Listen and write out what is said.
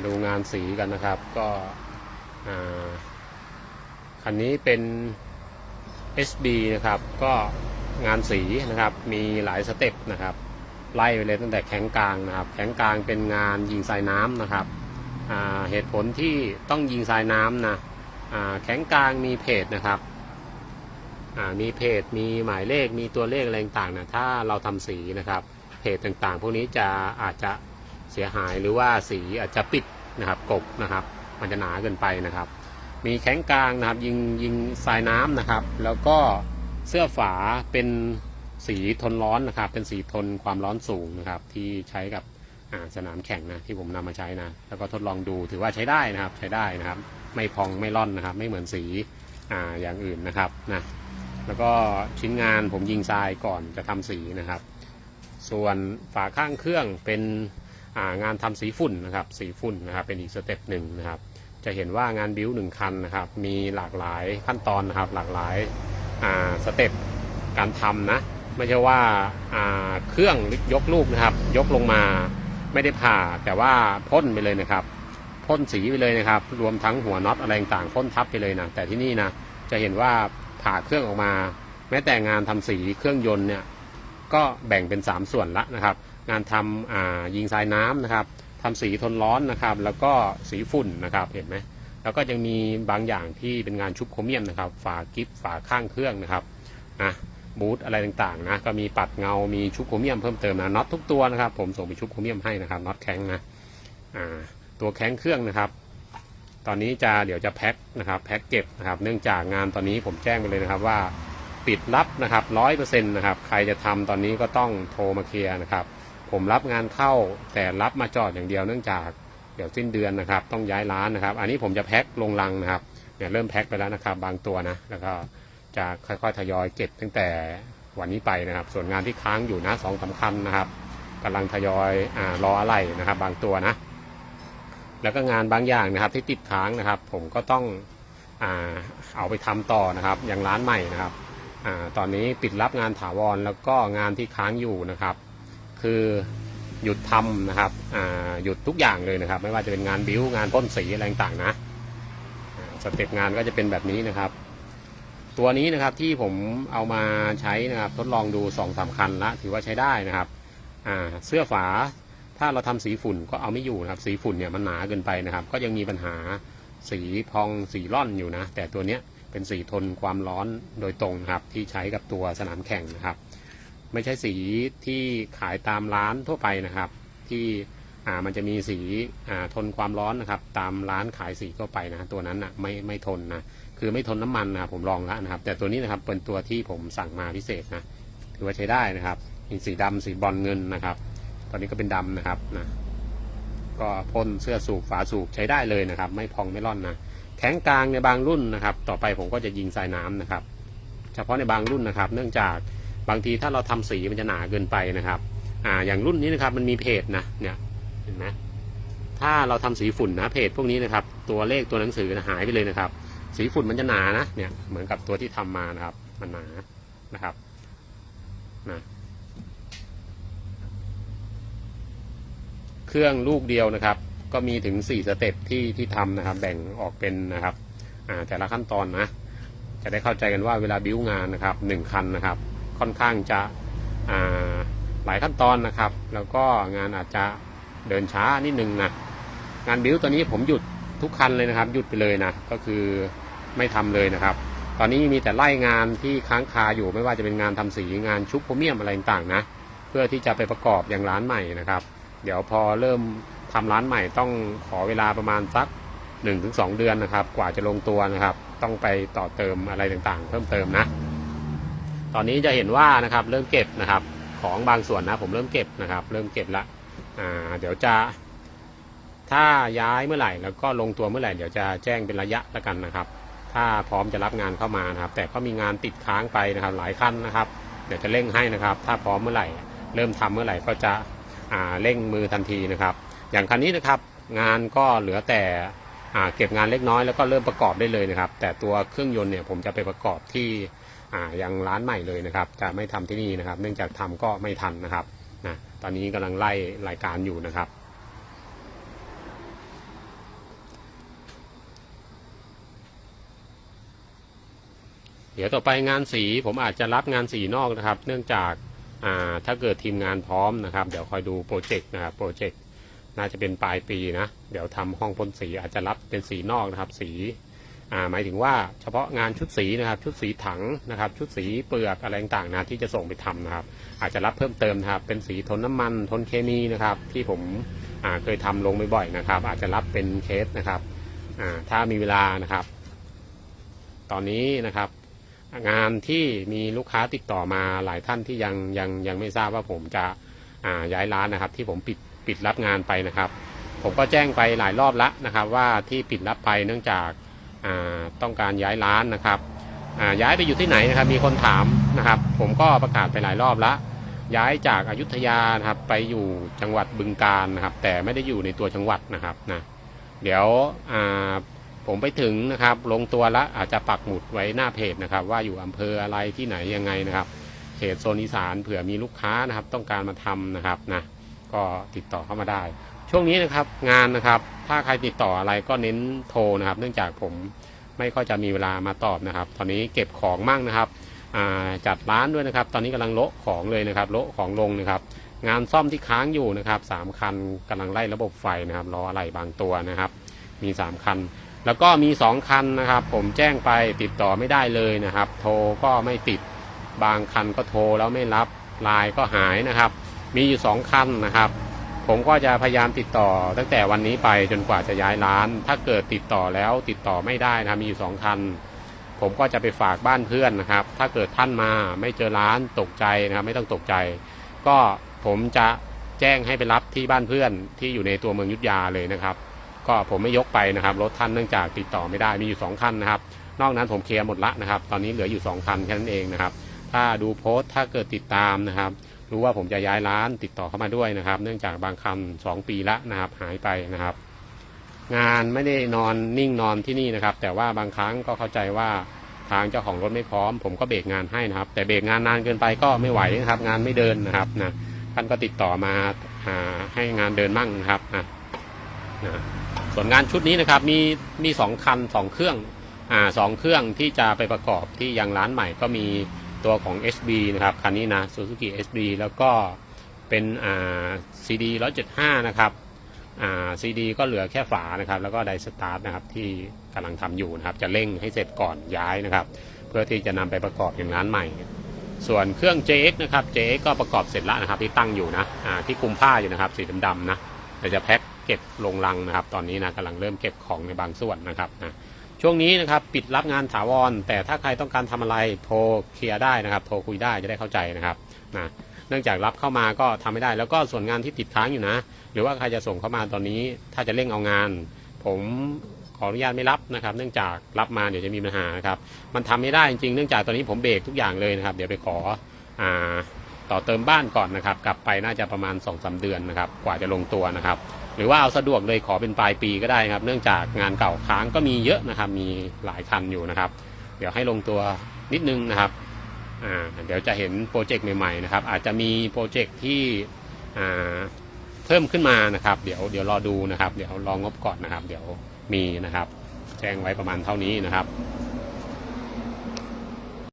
มาดูงานสีกันนะครับ ก็คันนี้เป็น SB นะครับ ก็งานสีนะครับ มีหลายสเต็ปนะครับ ไล่ไปเลยตั้งแต่แข็งกลางนะครับ แข็งกลางเป็นงานยิงทรายน้ำนะครับ เหตุผลที่ต้องยิงทรายน้ำนะแข็งกลางมีเพจนะครับมีเพจ มีหมายเลข มีตัวเลขอะไรต่างๆนะถ้าเราทำสีนะครับ เพจต่างๆ พวกนี้จะอาจจะ เสียหายหรือว่าสีอาจจะปิดนะครับกบนะครับ มันจะหนาเกินไปนะครับ มีแข้งกลางนะครับ ยิงยิงทรายน้ำนะครับ แล้วก็เสื้อฝาเป็นสีทนร้อนนะครับ เป็นสีทนความร้อนสูงนะครับ ที่ใช้กับสนามแข่งนะที่ผมนำมาใช้นะ แล้วก็ทดลองดูถือว่าใช้ได้นะครับ ใช้ได้นะครับ ไม่พองไม่ร่อนนะครับ ไม่เหมือนสีอ่าอย่างอื่นนะครับนะแล้วก็ชิ้นงานผมยิงทรายก่อนจะทำสีนะครับ ส่วนฝาข้างเครื่องเป็น งานทำสีฝุ่นนะครับสีฝุ่นนะครับเป็นอีกสเต็ปหนึ่งนะครับ จะเห็นว่างานบิ้วหนึ่งคันนะครับ มีหลากหลายขั้นตอนนะครับ หลากหลายาสเต็ปการทำนะ ไม่ใช่ว่าาเครื่องยกลูกนะครับ ยกลงมาไม่ได้ผ่าแต่ว่าพ่นไปเลยนะครับพ่นสีไปเลยนะครับ รวมทั้งหัวน็อตอะไรต่างพ่นทับไปเลยนะแต่ที่นี่นะจะเห็นว่าผ่าเครื่องออกมา แม้แต่งานทำสีเครื่องยนต์เนี่ยก็แบ่งเป็น 3 ส่วนละนะครับ งานทำยิงทรายน้ำนะครับทำสีทนร้อนนะครับ แล้วก็สีฝุ่นนะครับเห็นไหมแล้วก็ยังมีบางอย่างที่เป็นงานชุบโครเมียมนะครับ ฝากิฟฝาข้างเครื่องนะครับนะบูทอะไรต่างๆนะก็มีปัดเงา มีชุบโครเมียมเพิ่มเติมนะน็อตทุกตัวนะครับผมส่งไปชุบโครเมียมให้นะครับน็อตแข็งนะตัวแข็งเครื่องนะครับ ตอนนี้จะเดี๋ยวจะแพ็คนะครับแพ็คเก็บนะครับ เนื่องจากงานตอนนี้ผมแจ้งไปเลยนะครับว่าปิดรับนะครับร้อยเปอร์เซ็นต์นะครับ ใครจะทำตอนนี้ก็ต้องโทรมาเคลียร์นะครับ ผมรับงานเข้าแต่รับมาจอดอย่างเดียวเนื่องจากเดี๋ยวสิ้นเดือนนะครับ ต้องย้ายร้านนะครับ อันนี้ผมจะแพ็คลงลังนะครับเนี่ยเริ่มแพ็คไปแล้วนะครับ บางตัวนะแล้วก็จะค่อยๆทยอยเก็บตั้งแต่วันนี้ไปนะครับ ส่วนงานที่ค้างอยู่นะสองสาคัญนะครับกำลังทยอยอารออะไรนะครับ บางตัวนะ แล้วก็งานบางอย่างนะครับที่ติดค้างนะครับ ผมก็ต้องอาเอาไปทำต่อนะครับ อย่างร้านใหม่นะครับอาตอนนี้ปิดรับงานถาวรแล้วก็งานที่ค้างอยู่นะครับ คือหยุดทำนะครับหยุดทุกอย่างเลยนะครับ ไม่ว่าจะเป็นงานบิ้วงานพ่นสีอะไรต่างๆนะสเต็ปงานก็จะเป็นแบบนี้นะครับ ตัวนี้นะครับที่ผมเอามาใช้นะครับทดลองดู2อสาคันละถือว่าใช้ได้นะครับเสื้อฝาถ้าเราทำสีฝุ่นก็เอาไม่อยู่นะครับ สีฝุ่นเนี่ยมันหนาเกินไปนะครับ ก็ยังมีปัญหาสีพองสีร่อนอยู่นะ แต่ตัวเนี้ยเป็นสีทนความร้อนโดยตรงครับที่ใช้กับตัวสนามแข่งนะครับ ไม่ใช่สีที่ขายตามร้านทั่วไปนะครับ ที่อ่ามันจะมีสีอ่าทนความร้อนนะครับ ตามร้านขายสีทั่วไปนะตัวนั้นนะไม่ไม่ทนนะคือไม่ทนน้ำมันนะผมลองแล้วนะครับ แต่ตัวนี้นะครับเป็นตัวที่ผมสั่งมาพิเศษนะถือว่าใช้ได้นะครับมีสีดำสีบอลเงินนะครับ ตอนนี้ก็เป็นดำนะครับนะก็พ่นเสื้อสูบฝาสูบใช้ได้เลยนะครับ ไม่พองไม่ร่อนนะแข็งกลางในบางรุ่นนะครับ ต่อไปผมก็จะยิงสายน้ำนะครับ เฉพาะในบางรุ่นนะครับ เนื่องจาก บางทีถ้าเราทำสีมันจะหนาเกินไปนะครับ อ่า อย่างรุ่นนี้นะครับมันมีเพจนะ เนี่ย เห็นไหมถ้าเราทำสีฝุ่นนะเพจพวกนี้นะครับ ตัวเลขตัวหนังสือหายไปเลยนะครับ สีฝุ่นมันจะหนานะ เนี่ย เหมือนกับตัวที่ทำมานะครับ มันหนา นะครับ นะเครื่องลูกเดียวนะครับ ก็มีถึง 4 สเต็ปที่ที่ทำนะครับ แบ่งออกเป็นนะครับแต่ละขั้นตอนนะ จะได้เข้าใจกันว่าเวลาบิ้วงานนะครับหนึ่งคันนะครับ ค่อนข้างจะหลายขั้นตอนนะครับ แล้วก็งานอาจจะเดินช้านิดนึงนะงานบิ้วตัวนี้ผมหยุดทุกคันเลยนะครับ หยุดไปเลยนะก็คือไม่ทำเลยนะครับ ตอนนี้มีแต่ไล่งานที่ค้างคาอยู่ไม่ว่าจะเป็นงานทำสีงานชุบโพรเมียมอะไรต่างๆนะเพื่อที่จะไปประกอบอย่างร้านใหม่นะครับ เดี๋ยวพอเริ่มทำร้านใหม่ต้องขอเวลาประมาณสัก1นถึงสเดือนนะครับ กว่าจะลงตัวนะครับ ต้องไปต่อเติมอะไรต่างๆ เพิ่มเติมนะ ตอนนี้จะเห็นว่านะครับเริ่มเก็บนะครับของบางส่วนนะผมเริ่มเก็บนะครับ เริ่มเก็บละอ่าเดี๋ยวจะถ้าย้ายเมื่อไหร่แล้วก็ลงตัวเมื่อไหร่เดี๋ยวจะแจ้งเป็นระยะละกันนะครับ ถ้าพร้อมจะรับงานเข้ามานะครับ แต่ก็มีงานติดค้างไปนะครับหลายขั้นนะครับ เดี๋ยวจะเร่งให้นะครับ ถ้าพร้อมเมื่อไหร่ เริ่มทำเมื่อไหร่ก็จะอ่าเร่งมือทันทีนะครับ อย่างคันนี้นะครับ งานก็เหลือแต่อ่าเก็บงานเล็กน้อยแล้วก็เริ่มประกอบได้เลยนะครับ แต่ตัวเครื่องยนต์เนี่ยผมจะไปประกอบที่ อย่างร้านใหม่เลยนะครับ จะไม่ทำที่นี่นะครับ เนื่องจากทำก็ไม่ทันนะครับนะตอนนี้กำลังไล่รายการอยู่นะครับเดี๋ยวต่อไปงานสีผมอาจจะรับงานสีนอกนะครับ เนื่องจากาถ้าเกิดทีมงานพร้อมนะครับ เดี๋ยวคอยดูโปรเจกต์นะครับโปรเจกต์น่าจะเป็นปลายปีนะ เดี๋ยวทำห้องพ่นสีอาจจะรับเป็นสีนอกนะครับ สี หมายถึงว่าเฉพาะงานชุดสีนะครับ ชุดสีถังนะครับ ชุดสีเปลือกอะไรต่างๆนะที่จะส่งไปทำนะครับ อาจจะรับเพิ่มเติมนะครับ เป็นสีทนน้ำมันทนเคมีนะครับ ที่ผมเคยทำลงบ่อยๆนะครับ อาจจะรับเป็นเคสนะครับถ้ามีเวลานะครับ ตอนนี้นะครับ งานที่มีลูกค้าติดต่อมาหลายท่านที่ยังยังยังไม่ทราบว่าผมจะย้ายร้านนะครับ ที่ผมปิดปิดรับงานไปนะครับ ผมก็แจ้งไปหลายรอบแล้วนะครับ ว่าที่ปิดรับไปเนื่องจาก ต้องการย้ายร้านนะครับย้ายไปอยู่ที่ไหนนะครับมีคนถามนะครับ ผมก็ประกาศไปหลายรอบแล้วย้ายจากอายุทยานะครับไปอยู่จังหวัดบึงกาฬนะครับ แต่ไม่ได้อยู่ในตัวจังหวัดนะครับนะเดี๋ยวผมไปถึงนะครับ ลงตัวแล้วอาจจะปักหมุดไว้หน้าเพจนะครับ ว่าอยู่อำเภออะไรที่ไหนยังไงนะครับเขตโซนอีสานเผื่อมีลูกค้านะครับ ต้องการมาทำนะครับนะก็ติดต่อเข้ามาได้ ช่วงนี้นะครับงานนะครับ ถ้าใครติดต่ออะไรก็เน้นโทรนะครับ เนื่องจากผมไม่ค่อยจะมีเวลามาตอบนะครับ ตอนนี้เก็บของมั่งนะครับจัดร้านด้วยนะครับ ตอนนี้กำลังโละของเลยนะครับโละของลงนะครับ งานซ่อมที่ค้างอยู่นะครับสามคันกำลังไล่ระบบไฟนะครับรออะไรบางตัวนะครับ มีสามคัน แล้วก็มีสองคันนะครับ ผมแจ้งไปติดต่อไม่ได้เลยนะครับ โทรก็ไม่ติดบางคันก็โทรแล้วไม่รับไลน์ก็หายนะครับ มีอยู่สองคันนะครับ ผมก็จะพยายามติดต่อตั้งแต่วันนี้ไปจนกว่าจะย้ายร้าน ถ้าเกิดติดต่อแล้วติดต่อไม่ได้นะมีอยู่สองคัน ผมก็จะไปฝากบ้านเพื่อนนะครับ ถ้าเกิดท่านมาไม่เจอร้านตกใจนะครับ ไม่ต้องตกใจ ก็ผมจะแจ้งให้ไปรับที่บ้านเพื่อนที่อยู่ในตัวเมืองยุทธยาเลยนะครับ ก็ผมไม่ยกไปนะครับรถท่านเนื่องจากติดต่อไม่ได้มีอยู่สองคันนะครับ นอกนั้นผมเคลียร์หมดละนะครับ ตอนนี้เหลืออยู่สองคันแค่นั้นเองนะครับ ถ้าดูโพสต์ถ้าเกิดติดตามนะครับ รู้ว่าผมจะย้ายร้านติดต่อเข้ามาด้วยนะครับ เนื่องจากบางคันสองปีละนะครับหายไปนะครับ งานไม่ได้นอนนิ่งนอนที่นี่นะครับ แต่ว่าบางครั้งก็เข้าใจว่าทางเจ้าของรถไม่พร้อม ผมก็เบรกงานให้นะครับ แต่เบรกงานนานเกินไปก็ไม่ไหวนะครับ งานไม่เดินนะครับนะท่านก็ติดต่อมาหาให้งานเดินมั่งนะครับนะนะส่วนงานชุดนี้นะครับมีมีสองคันสองเครื่องอ่าสองเครื่องที่จะไปประกอบที่ยังร้านใหม่ก็มี ตัวของ SB นะครับคันนี้นะ Suzuki SB แล้วก็เป็นอ่า CD 175 นะครับอ่า CD ก็เหลือแค่ฝานะครับ แล้วก็ไดสตาร์ทนะครับที่กำลังทำอยู่นะครับ จะเร่งให้เสร็จก่อนย้ายนะครับ เพื่อที่จะนำไปประกอบอย่างร้านใหม่ ส่วนเครื่อง JX นะครับ JX ก็ประกอบเสร็จแล้วนะครับที่ตั้งอยู่นะอ่าที่คุมผ้าอยู่นะครับสีดำๆนะเดี๋ยวจะแพ็คเก็บลงลังนะครับ ตอนนี้นะกำลังเริ่มเก็บของในบางส่วนนะครับนะ ช่วงนี้นะครับปิดรับงานถาวร แต่ถ้าใครต้องการทำอะไรโทรเคลียร์ได้นะครับโทรคุยได้จะได้เข้าใจนะครับนะเนื่องจากรับเข้ามาก็ทำไม่ได้ แล้วก็ส่วนงานที่ติดค้างอยู่นะ หรือว่าใครจะส่งเข้ามาตอนนี้ ถ้าจะเร่งเอางาน ผมขออนุญาตไม่รับนะครับ เนื่องจากรับมาเดี๋ยวจะมีปัญหานะครับ มันทำไม่ได้จริงๆเนื่องจากตอนนี้ผมเบรกทุกอย่างเลยนะครับ เดี๋ยวไปขออ่าต่อเติมบ้านก่อนนะครับ กลับไปน่าจะประมาณ2อสเดือนนะครับ กว่าจะลงตัวนะครับ หรือว่าเอาสะดวกเลยขอเป็นปลายปีก็ได้ครับ เนื่องจากงานเก่าค้างก็มีเยอะนะครับ มีหลายคันอยู่นะครับ เดี๋ยวให้ลงตัวนิดนึงนะครับอ่าเดี๋ยวจะเห็นโปรเจกต์ใหม่ๆนะครับ อาจจะมีโปรเจกต์ที่อ่าเพิ่มขึ้นมานะครับ เดี๋ยวเดี๋ยวรอดูนะครับ เดี๋ยวรองงบก่อนนะครับ เดี๋ยวมีนะครับ แจ้งไว้ประมาณเท่านี้นะครับ